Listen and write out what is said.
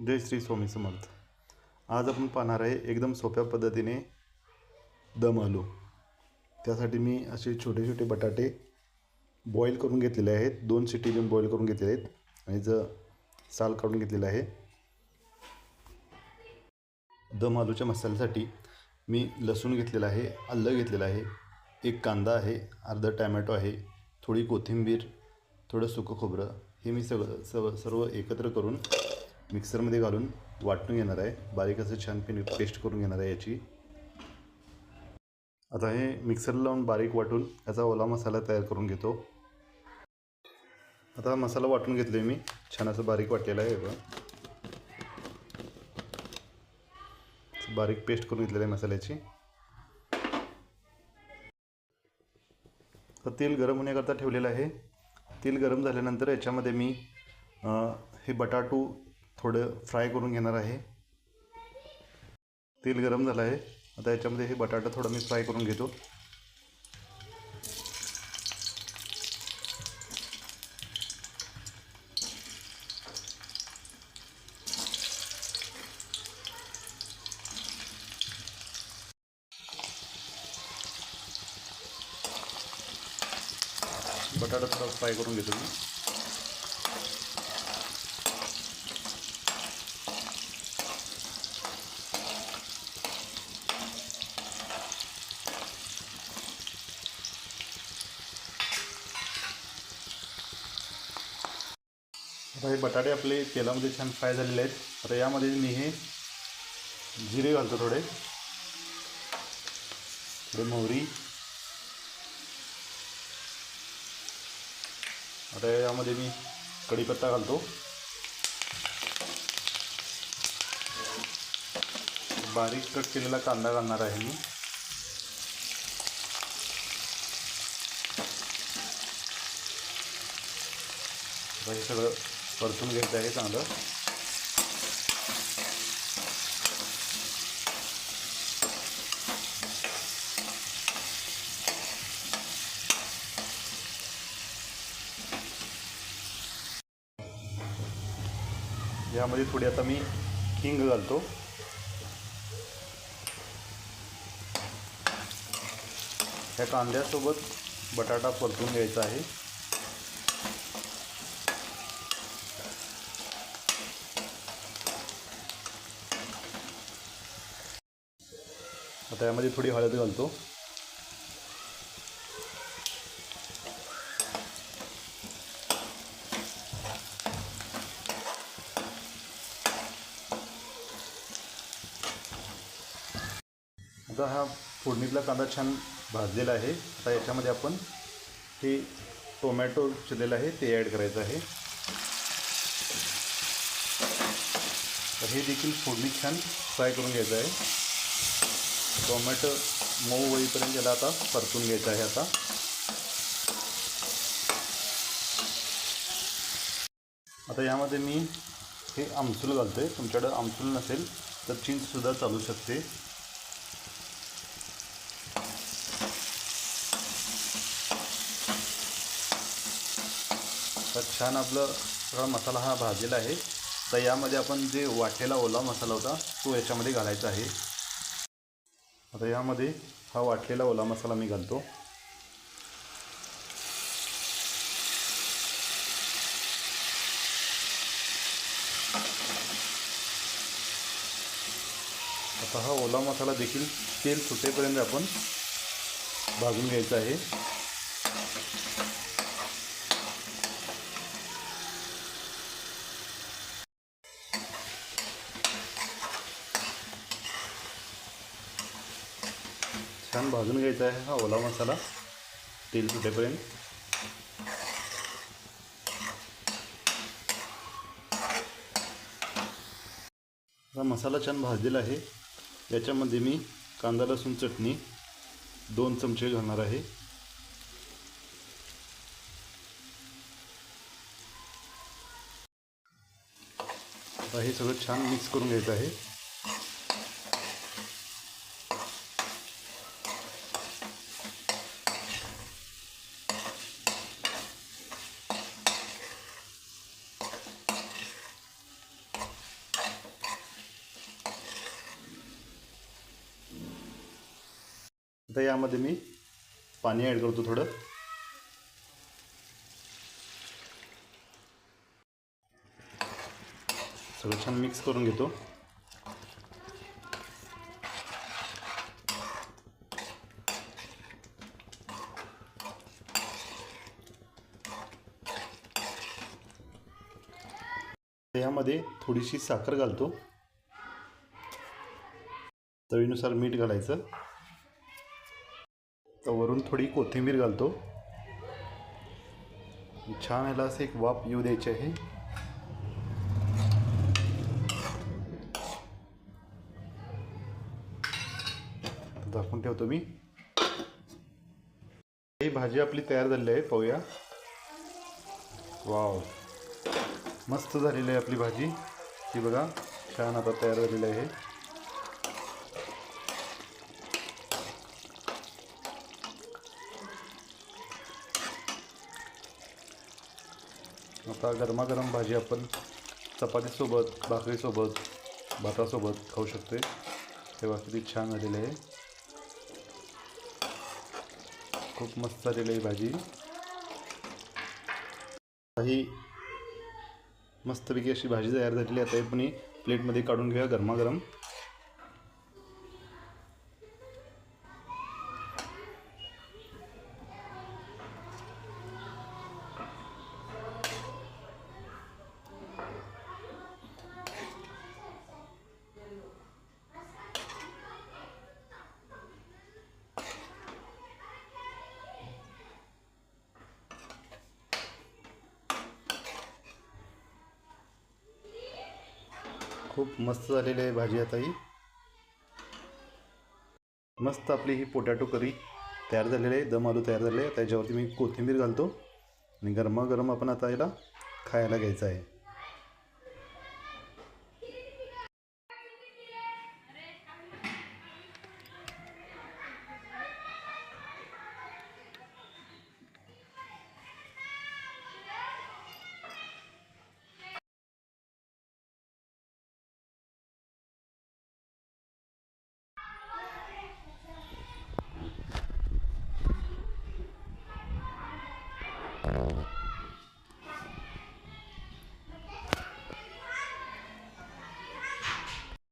जय श्री स्वामी समर्थ. आज आपण पाहणार आहे एकदम सोप्या पद्धतीने दम आलू. त्यासाठी मी असे छोटे छोटे बटाटे बॉईल करून घेतलेले आहेत. दोन सिटी देऊन बॉईल करून घेतलेले आहेत. आणि ज साल काढून घेतलेलं आहे. दम आलूच्या मसाल्यासाठी मी लसूण घेतलेला आहे आलं घेतलेलं आहे एक कांदा आहे अर्धा टॅमॅटो आहे थोडी कोथिंबीर थोडं सुकं खोबरं हे मी सगळं सर्व सर्व एकत्र करून मिक्सरमध्ये घालून वाटून घेणार आहे. बारीक असं छान पिणी पेस्ट करून घेणार आहे याची. आता हे मिक्सरला लावून बारीक वाटून याचा ओला मसाला तयार करून घेतो. आता मसाला वाटून घेतले मी. छान असं बारीक वाटलेला आहे बघा. बारीक पेस्ट करून घेतलेलं आहे मसाल्याची. तर तेल गरम होण्याकरता ठेवलेलं आहे. तेल गरम झाल्यानंतर याच्यामध्ये मी हे बटाटू थोडं फ्राय करून घेणार आहे. तेल गरम झालं आहे. आता याच्यामध्ये हे बटाटा थोडं मी फ्राय करून घेतो. बटाटा थोडा फ्राय करून घेतो मी. आता हे बटाटे आपले तेलामध्ये छान फ्राय झालेले आहेत. आता यामध्ये मी हे जिरे घालतो थोडे. थोडे मोहरी. आता यामध्ये मी कढीपत्ता घालतो. बारीक कट केलेला कांदा घालणार आहे मी. हे सगळं परतून घ्यायचं आहे चांगलं. यामध्ये थोडी आता मी हिंग घालतो. ह्या कांद्यासोबत बटाटा परतून घ्यायचा आहे. आता यामध्ये थोडी हळद घालतो. आता हा फोडणीतला कांदा छान भाजलेला आहे. आता याच्यामध्ये आपण हे टोमॅटो चिरलेलं आहे ते ॲड करायचं आहे. तर हे देखील फोडणी छान फ्राय करून घ्यायचं आहे. टोमॅटो मऊ होईपर्यंत याला आता परतून घ्यायचं आहे आता. आता यामध्ये मी हे आमसूल घालतो आहे तुमच्याकडं आमसूल नसेल तर चिंचसुद्धा चालू शकते. तर छान आपलं सगळा मसाला हा भाजलेला आहे. तर यामध्ये आपण जे वाटलेला ओला मसाला होता तो याच्यामध्ये घालायचा आहे. आता यामध्ये हा वाटलेला ओला मसाला मी घालतो. आता हा ओला मसाला देखील तेल सुटेपर्यंत आपण भाजून घ्यायचा आहे. भाजून घ्यायचा आहे हा ओला मसाला तेल सुटेपर्यंत. हा मसाला छान भाजलेला आहे. याच्यामध्ये मी कांदा लसूण चटणी दोन चमचे घालणार आहे. हे सगळं छान मिक्स करून घ्यायचं आहे. आता यामध्ये मी पाणी ॲड करतो थोडं. सगळं छान मिक्स करून घेतो. यामध्ये थोडीशी साखर घालतो. चवीनुसार मीठ घालायचं. तर वरून थोडी कोथिंबीर घालतो. छान याला असं एक वाफ येऊ द्यायची आहे. झाकून ठेवतो मी. ही भाजी आपली तयार झालेली आहे पाहूया. वाव. मस्त झालेली आहे आपली भाजी. ती बघा छान आता तयार झालेली आहे. आता गरमागरम भाजी आपण चपातीसोबत भाकरीसोबत भातासोबत खाऊ शकतो. तेव्हा किती छान झालेली आहे. खूप मस्त झालेली आहे भाजी. ही मस्तपैकी अशी भाजी तयार झालेली आता पण प्लेटमध्ये काढून घेऊया गरमागरम. खूप मस्त झालेली आहे भाजी आता ही. मस्त आपली ही पोटॅटो करी तयार झालेली आहे दम आलू तयार झालेले आहे. त्याच्यावरती मी कोथिंबीर घालतो आणि गरमागरम आपण आता याला खायला घ्यायचं आहे.